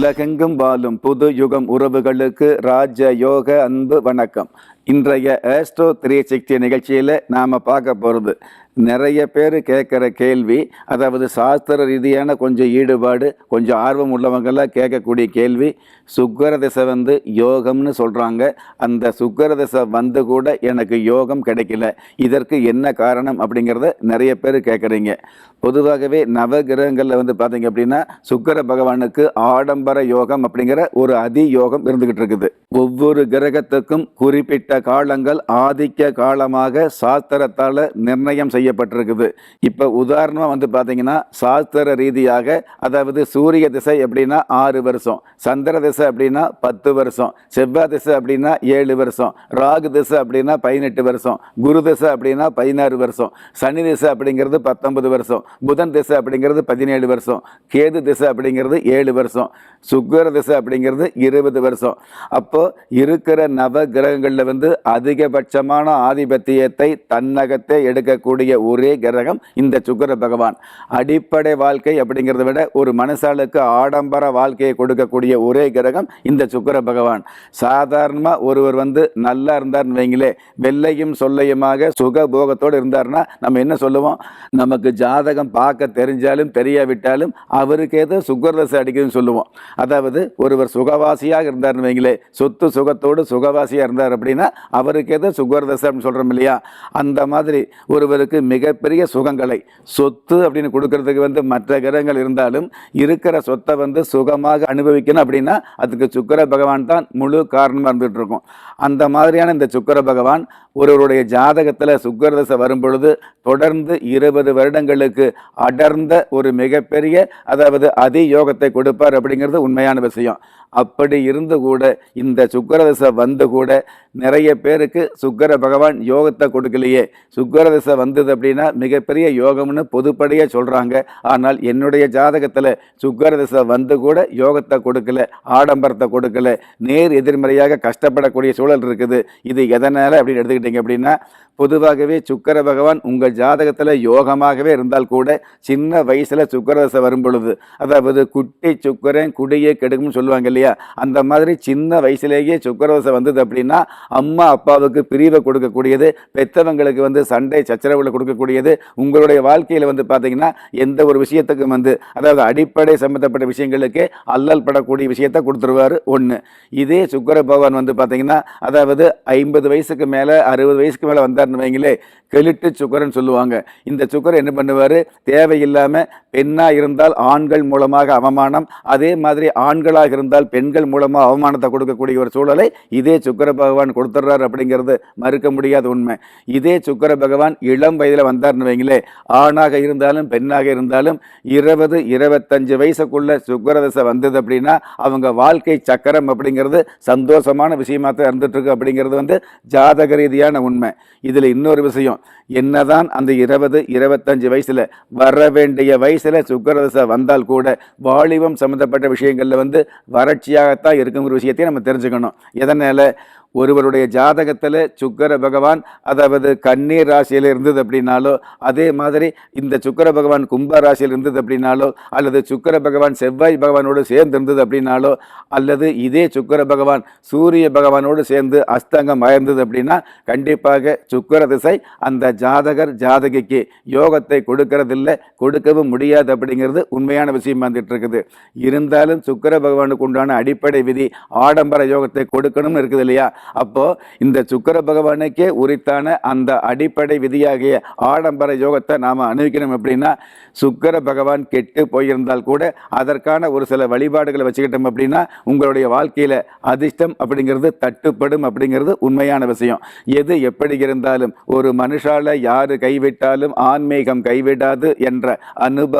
உலகெங்கும் வாழும் புது யுகம் உறவுகளுக்கு ராஜ யோக அன்பு வணக்கம். இன்றைய ஆஸ்ட்ரோ த்ரீ சக்தி நிகழ்ச்சியில் நாம் பார்க்க போகிறது நிறைய பேர் கேட்குற கேள்வி அதாவது சாஸ்திர ரீதியான கொஞ்சம் ஈடுபாடு கொஞ்சம் ஆர்வம் உள்ளவங்கெல்லாம் கேட்கக்கூடிய கேள்வி சுக்கர திசை வந்து யோகம்னு சொல்கிறாங்க அந்த சுக்கர திசை வந்து கூட எனக்கு யோகம் கிடைக்கல. இதற்கு என்ன காரணம் அப்படிங்கிறத நிறைய பேர் கேட்குறீங்க பொதுவாகவே நவகிரகங்களில் வந்து பார்த்தீங்க அப்படின்னா சுக்கர பகவானுக்கு ஆடம்பர யோகம் அப்படிங்கிற ஒரு அதி யோகம் இருந்துக்கிட்டு இருக்குது. ஒவ்வொரு கிரகத்துக்கும் குறிப்பிட்ட காலங்கள் ஆதிக்க காலமாக சாஸ்திரத்தால் நிர்ணயம் செய்யப்பட்டிருக்குது. இப்போ உதாரணமாக வந்து பார்த்தீங்கன்னா சாஸ்திர ரீதியாக அதாவது சூரிய திசை அப்படின்னா ஆறு வருஷம். சந்திர திசை அப்படின்னா பத்து வருஷம். செவ்வாய் திசை அப்படின்னா ஏழு வருஷம். ராகு திசை அப்படின்னா பதினெட்டு வருஷம். குரு திசை அப்படின்னா பதினாறு வருஷம். சனி திசை அப்படிங்கிறது பத்தொன்பது வருஷம். புதன் திசை அப்படிங்கிறது பதினேழு வருஷம். கேது திசை அப்படிங்கிறது ஏழு வருஷம். சுக்கர திசை அப்படிங்கிறது இருபது வருஷம். அப்போது இருக்கிற நவ கிரகங்களில் வந்து அதிகபட்சமான ஆதிபத்தியத்தை தன்னகத்தை எடுக்கக்கூடிய ஒரே கிரகம் இந்த சுக்கர பகவான். அடிப்படை வாழ்க்கை அப்படிங்கிறத விட ஒரு மனுஷாளுக்கு ஆடம்பர வாழ்க்கையை கொடுக்கக்கூடிய ஒரே கிரகம் இந்த சுக்கர பகவான். சாதாரணமாக ஒருவர் வந்து நல்லா இருந்தார்னு வைங்களே வெள்ளையும் சொல்லையுமாக சுக போகத்தோடு இருந்தார்னா நம்ம என்ன சொல்லுவோம்? நமக்கு ஜாதகம் பார்க்க தெரிஞ்சாலும் தெரியாவிட்டாலும் அவருக்கு ஏதோ சுகர்தசை அடிக்குதுன்னு சொல்லுவோம். அதாவது ஒருவர் சுகவாசியாக இருந்தார்னு வைங்களே சொத்து சுகத்தோடு சுகவாசியாக இருந்தார் அப்படின்னா அவருக்கு ஏதோ சுகர்தசை அப்படின்னு சொல்கிறோம் இல்லையா? அந்த மாதிரி ஒருவருக்கு மிகப்பெரிய சுகங்களை. சொத்து அப்படின்னு கொடுக்கறதுக்கு வந்து மற்ற கிரகங்கள் இருந்தாலும் இருக்கிற சொத்தை வந்து சுகமாக அனுபவிக்கணும் அப்படின்னா அதுக்கு சுக்கர பகவான் தான் முழு காரணமாக இருந்துகிட்டு இருக்கும் அந்த மாதிரியான இந்த சுக்கர பகவான் ஒருவருடைய ஜாதகத்தில் சுக்கரதசை தசை வரும்பொழுது தொடர்ந்து இருபது வருடங்களுக்கு அடர்ந்த ஒரு மிகப்பெரிய அதாவது அதி யோகத்தை கொடுப்பார் அப்படிங்கிறது உண்மையான விஷயம். அப்படி இருந்து கூட இந்த சுக்கரதசை வந்து கூட நிறைய பேருக்கு சுக்கர பகவான் யோகத்தை கொடுக்கலையே. சுக்கரதசை வந்தது அப்படின்னா மிகப்பெரிய யோகம்னு பொதுப்படியாக சொல்கிறாங்க ஆனால் என்னுடைய ஜாதகத்தில் சுக்கரதசை வந்து கூட யோகத்தை கொடுக்கல ஆடம்பரத்தை கொடுக்கல நேர் எதிர்மறையாக கஷ்டப்படக்கூடிய சூழல் இருக்குது. இது எதனால் அப்படின்னு எடுத்துக்கிட்டீங்க அப்படின்னா பொதுவாகவே சுக்கர பகவான் உங்கள் ஜாதகத்தில் யோகமாகவே இருந்தால் கூட சின்ன வயசில் சுக்கரதசை வரும் பொழுது அதாவது குட்டி சுக்கரன் குடியே கெடுக்கும்னு சொல்லுவாங்க இல்லையா? அந்த மாதிரி சின்ன வயசுலேயே சுக்கரதசை வந்தது அப்படின்னா அம்மா அப்பாவுக்கு பிரிவை கொடுக்கக்கூடியது பெற்றவங்களுக்கு வந்து சண்டை சச்சரவுகளை கொடுக்கக்கூடியது உங்களுடைய வாழ்க்கையில் வந்து பார்த்தீங்கன்னா எந்த ஒரு விஷயத்துக்கும் வந்து அதாவது அடிப்படை சம்மந்தப்பட்ட விஷயங்களுக்கு அல்லல் படக்கூடிய விஷயத்தை கொடுத்துருவாரு ஒன்று இதே சுக்கர பகவான் வந்து பார்த்தீங்கன்னா அதாவது ஐம்பது வயசுக்கு மேலே அறுபது வயசுக்கு மேலே வந்தார்னு வைங்களே கெளிட்டு சுக்கரன்னு சொல்லுவாங்க. இந்த சுக்கரன் என்ன பண்ணுவார்? தேவையில்லாமல் பெண்ணாக இருந்தால் ஆண்கள் மூலமாக அவமானம் அதே மாதிரி ஆண்களாக இருந்தால் பெண்கள் மூலமாக அவமானத்தை கொடுக்கக்கூடிய ஒரு சூழலை இதே சுக்கர பகவான் கொடுத்துட்றாரு அப்படிங்கிறது மறுக்க முடியாத உண்மை. இதே சுக்கர பகவான் இளம் வயதில் வந்தார்னு வைங்களே ஆணாக இருந்தாலும் பெண்ணாக இருந்தாலும் இருபது இருபத்தஞ்சு வயசுக்குள்ள சுக்கரதசை வந்தது அப்படின்னா அவங்க வாழ்க்கை சக்கரம் அப்படிங்கிறது சந்தோஷமான விஷயமாக தான் இருந்துகிட்ருக்கு அப்படிங்கிறது வந்து ஜாதக ரீதியான உண்மை. இதில் இன்னொரு விஷயம் என்னதான் அந்த இருபது இருபத்தஞ்சு வயசில் வர வேண்டிய வயசு வயசில் சுக்கரதசை வந்தால் கூட வாலிபம் சம்மந்தப்பட்ட விஷயங்களில் வந்து வறட்சியாகத்தான் இருக்குங்கிற விஷயத்தையும் நம்ம தெரிஞ்சுக்கணும். எதனால்? ஒருவருடைய ஜாதகத்தில் சுக்கர பகவான் அதாவது கண்ணீர் ராசியில் இருந்தது அப்படின்னாலோ அதே மாதிரி இந்த சுக்கர பகவான் கும்ப ராசியில் இருந்தது அப்படின்னாலோ அல்லது சுக்கர பகவான் செவ்வாய் பகவானோடு சேர்ந்து இருந்தது அப்படின்னாலோ அல்லது இதே சுக்கர பகவான் சூரிய பகவானோடு சேர்ந்து அஸ்தங்கம் அயர்ந்தது அப்படின்னா கண்டிப்பாக சுக்கர திசை அந்த ஜாதகர் ஜாதகிக்கு யோகத்தை கொடுக்கறதில்லை கொடுக்கவும் முடியாது. முடியாது அப்படிங்கிறது உண்மையான விஷயம் வந்துட்டு இருக்குது. இருந்தாலும் சுக்கர பகவானுக்கு உண்டான அடிப்படை விதி ஆடம்பர யோகத்தை கொடுக்கணும்னு இருக்குது இல்லையா? அப்போ இந்த சுக்கர பகவானுக்கே உரித்தான அந்த அடிப்படை விதியாகிய ஆடம்பர யோகத்தை நாம் அணிவிக்கணும் அப்படின்னா சுக்கர பகவான் கெட்டு போயிருந்தால் கூட அதற்கான ஒரு சில வழிபாடுகளை வச்சுக்கிட்டோம் அப்படின்னா உங்களுடைய வாழ்க்கையில் அதிர்ஷ்டம் அப்படிங்கிறது தட்டுப்படும் அப்படிங்கிறது உண்மையான விஷயம். எது எப்படி இருந்தாலும் ஒரு மனுஷால யாரு கைவிட்டாலும் ஆன்மீகம் கைவிடாது என்ற அனுபவ